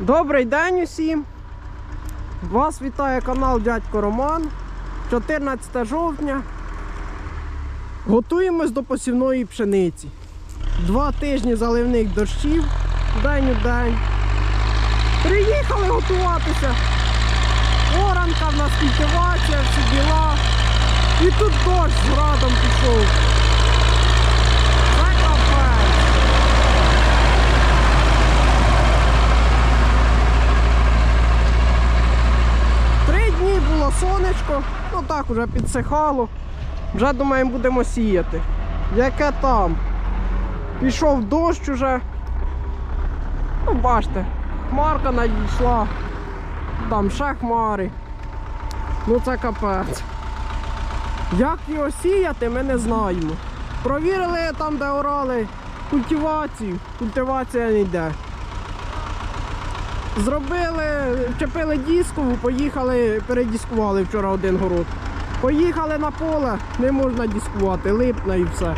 Добрий день усім! Вас вітає канал Дядько Роман. 14 жовтня. Готуємось до посівної пшениці. Два тижні заливних дощів, день у день. Приїхали готуватися. Оранка в нас культивація, всі діла. І тут дощ з градом пішов. Це капець. Три дні було сонечко, ну так уже підсихало. Вже думаємо будемо сіяти. Яке там? Пішов дощ уже. Ну, бачите, хмарка надійшла. Там ще хмари. Ну це капець. Як його сіяти, ми не знаємо. Провірили там, де орали культивацію. Культивація не йде. Зробили, вчепили дискову, поїхали, передіскували вчора один город. Поїхали на поле, не можна дискувати, липне і все.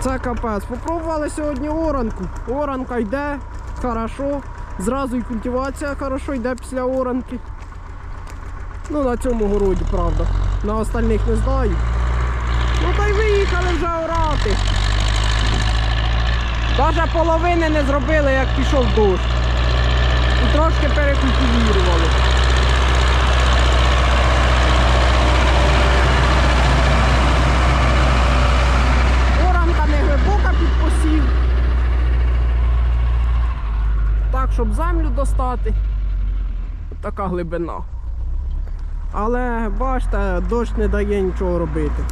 Це капець. Попробували сьогодні оранку. Оранка йде, хорошо. Зразу і культивація хорошо йде після оранки. Ну на цьому городі, правда. На остальних не знаю. Ну та й виїхали вже орати. Даже половини не зробили, як пішов дощ трошки перекультивірували. Оранка не глибока під посів. Так, щоб землю достати. Така глибина. Але бачите, дощ не дає нічого робити.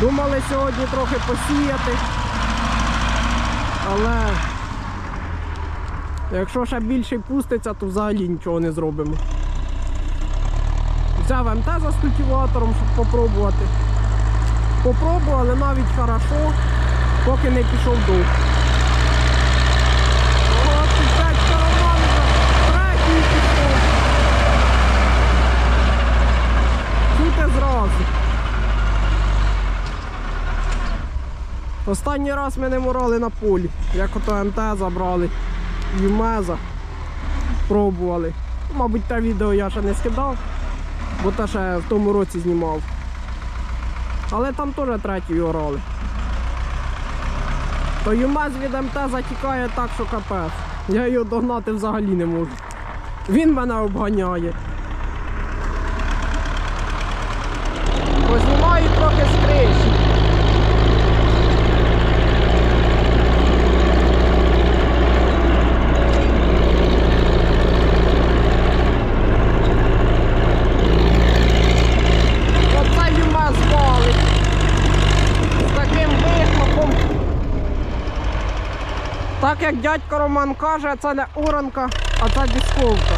Думали сьогодні трохи посіяти. Але Якщо ще більше пуститься, то взагалі нічого не зробимо. Взяв МТ з культиватором, щоб попробувати. Попробували навіть хорошо, поки не пішов. Зразу. Останній раз ми не морали на полі, як ото МТ забрали. Юмеза пробували. Мабуть, те відео я ще не скидав, бо те ще в тому році знімав. Але там теж третій орали. То Юмез від МТ затікає так, що капець. Я його догнати взагалі не можу. Він мене обганяє. Познімаю трохи з криші. Оце Юмез валить. З таким вихлопом. Так як дядько Роман каже, це не уранка, а це дисковка.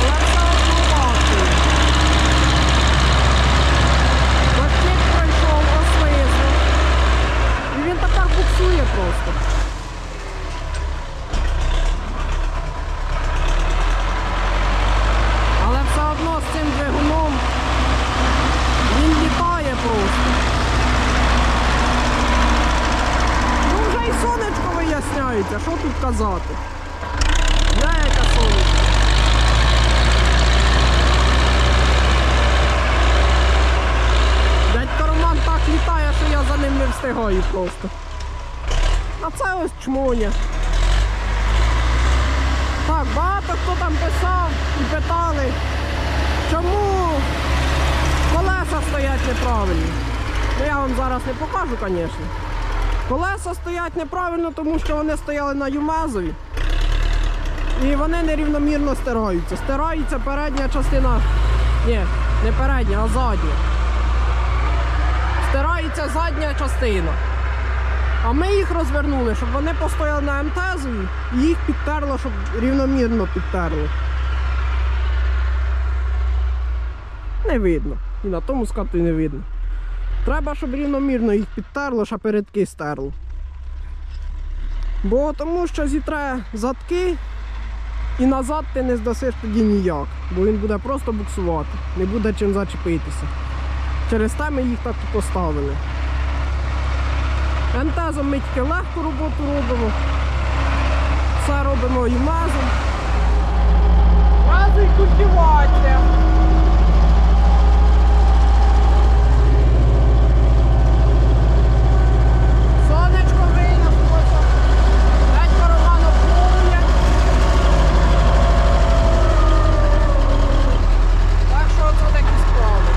Але все одно важко. Бачник пройшов, ослизнув. І він так буксує просто. Але все одно з цим двигуном він літає просто. Ну вже і сонечко виясняється, що тут казати. Де яке сонечко? Дядько Роман так літає, що я за ним не встигаю просто. А це ось чмоня. Так, багато хто там писав і питали, чому колеса стоять неправильно. Ну я вам зараз не покажу, звісно. Колеса стоять неправильно, тому що вони стояли на юмезові. І вони нерівномірно стираються. Стирається передня частина. Ні, не передня, а задня. Стирається задня частина. А ми їх розвернули, щоб вони постояли на МТЗові і їх підтерло, щоб рівномірно підтерло. Не видно. І на тому скату не видно. Треба, щоб рівномірно їх підтерло, щоб передки стерло. Бо тому що зітре задки і назад ти не здасиш тоді ніяк, бо він буде просто буксувати, не буде чим зачепитися. Через те ми їх так і поставили. Ентезом ми тільки легку роботу робимо. Все робимо і мазом. Разу і культивація. Сонечко вийшло. Дядько Роман обслуговує. Так що це такі справи.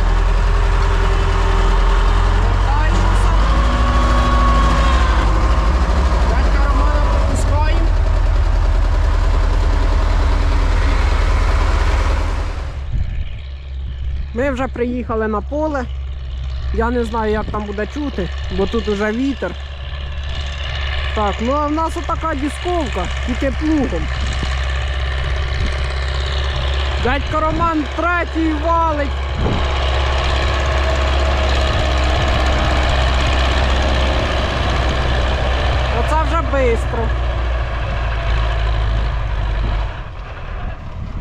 Вертаємося. Дядька Романа пропускаємо. Ми вже приїхали на поле. Я не знаю, як там буде чути, бо тут уже вітер. Так, ну а в нас отака дісковка, тільки плугом. Дядько Роман третій валить. Оце вже швидко.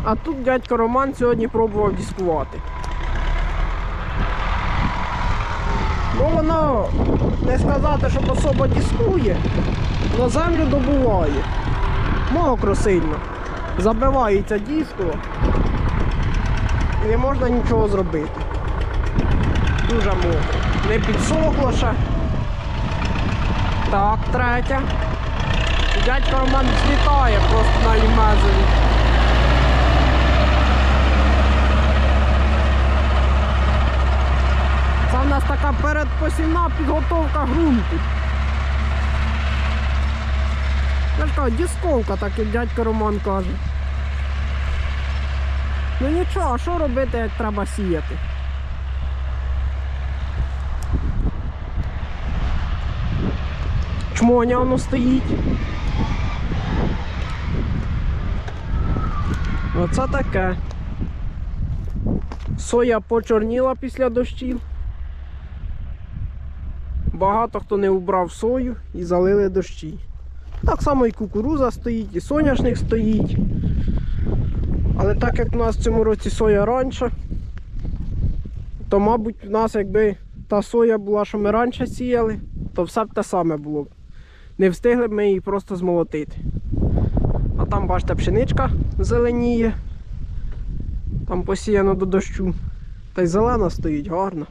А тут дядько Роман сьогодні пробував дискувати. Воно не сказати, щоб особо дискує, але землю добуває. Мокро сильно. Забивається дисково. І не можна нічого зробити. Дуже мокро. Не підсохло ще. Так, третя. Дядько Роман злітає просто на імезові. Це в нас така передпосівна підготовка ґрунту. Кажу, дісковка, так як дядько Роман каже. Ну нічого, що робити, як треба сіяти? Чмоня воно стоїть. Оце таке. Соя почорніла після дощів. Багато хто не убрав сою і залили дощі. Так само і кукуруза стоїть, і соняшник стоїть. Але так як у нас в цьому році соя раніше, то, мабуть, у нас якби та соя була, що ми раніше сіяли, то все б те саме було. б. Не встигли б ми її просто змолотити. А там, бачите, пшеничка зеленіє. Там посіяно до дощу. Та й зелена стоїть гарно.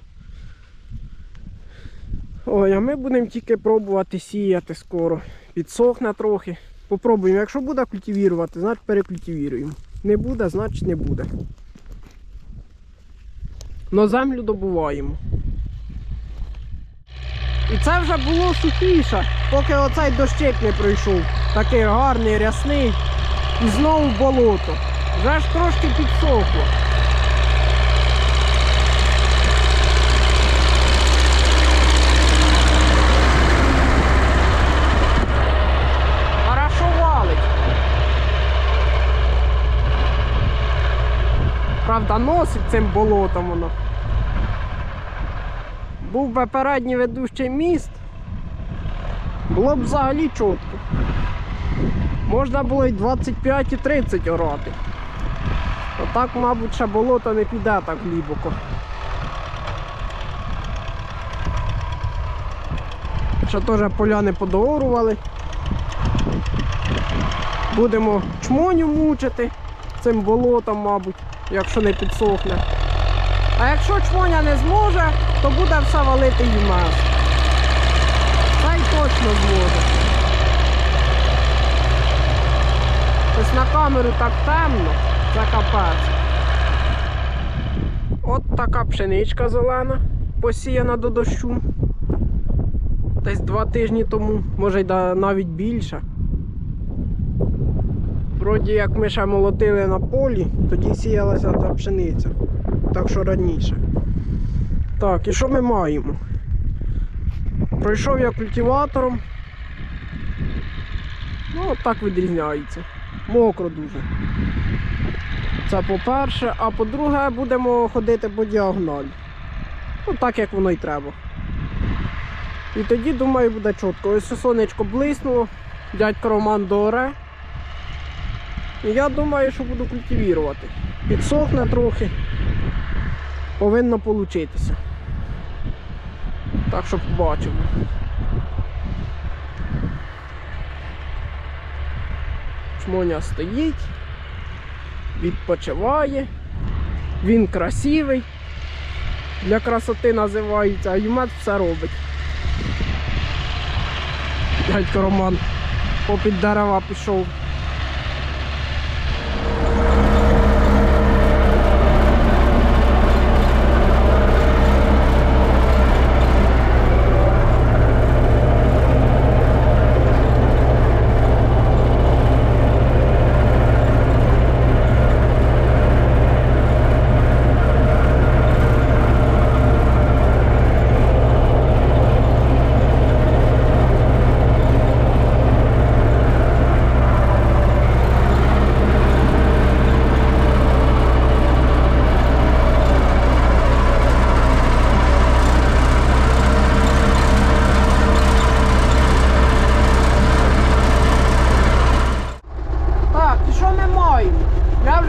Ой, а ми будемо тільки пробувати сіяти скоро. Підсохне трохи. Попробуємо. Якщо буде культивірувати, значить перекультивіруємо. Не буде, значить не буде. Но землю добуваємо. І це вже було сухіше, поки оцей дощик не пройшов. Такий гарний, рясний. І знову болото. Вже ж трошки підсохло. Хорошо валить. Правда, носить цим болотом воно. Був би передній ведущий міст, було б взагалі чітко. Можна було й 25 і 30 орати. Отак, мабуть, ще болото не піде так глибоко. Ще теж поля не подоорували. Будемо чмоню мучити цим болотом, мабуть, якщо не підсохне. А якщо чмоня не зможе, то буде все валити ЮМЕС. Та й точно зможе. Ось на камеру так темно, це капець. От така пшеничка зелена, посіяна до дощу. Десь два тижні тому, може й навіть більше. Вроді як ми ще молотили на полі, тоді сіялася та пшениця. Так що раніше. Так, і що ми маємо? Пройшов я культиватором. Ну, так відрізняється. Мокро дуже. Це по-перше, а по-друге, будемо ходити по діагоналі. Ну, так як воно й треба. І тоді, думаю, буде чітко. Ось сонечко блиснуло, дядько Роман дооре. Я думаю, що буду культивірувати. Підсохне трохи, повинно получитися. Так що побачимо. Чмоня стоїть, відпочиває, він красивий, для красоти називається, а юмет все робить. Дядько Роман попід дерева пішов.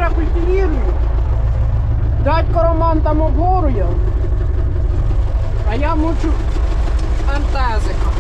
вчора культивірую. Дядько Роман там обгорує. А я мучу Фантазика.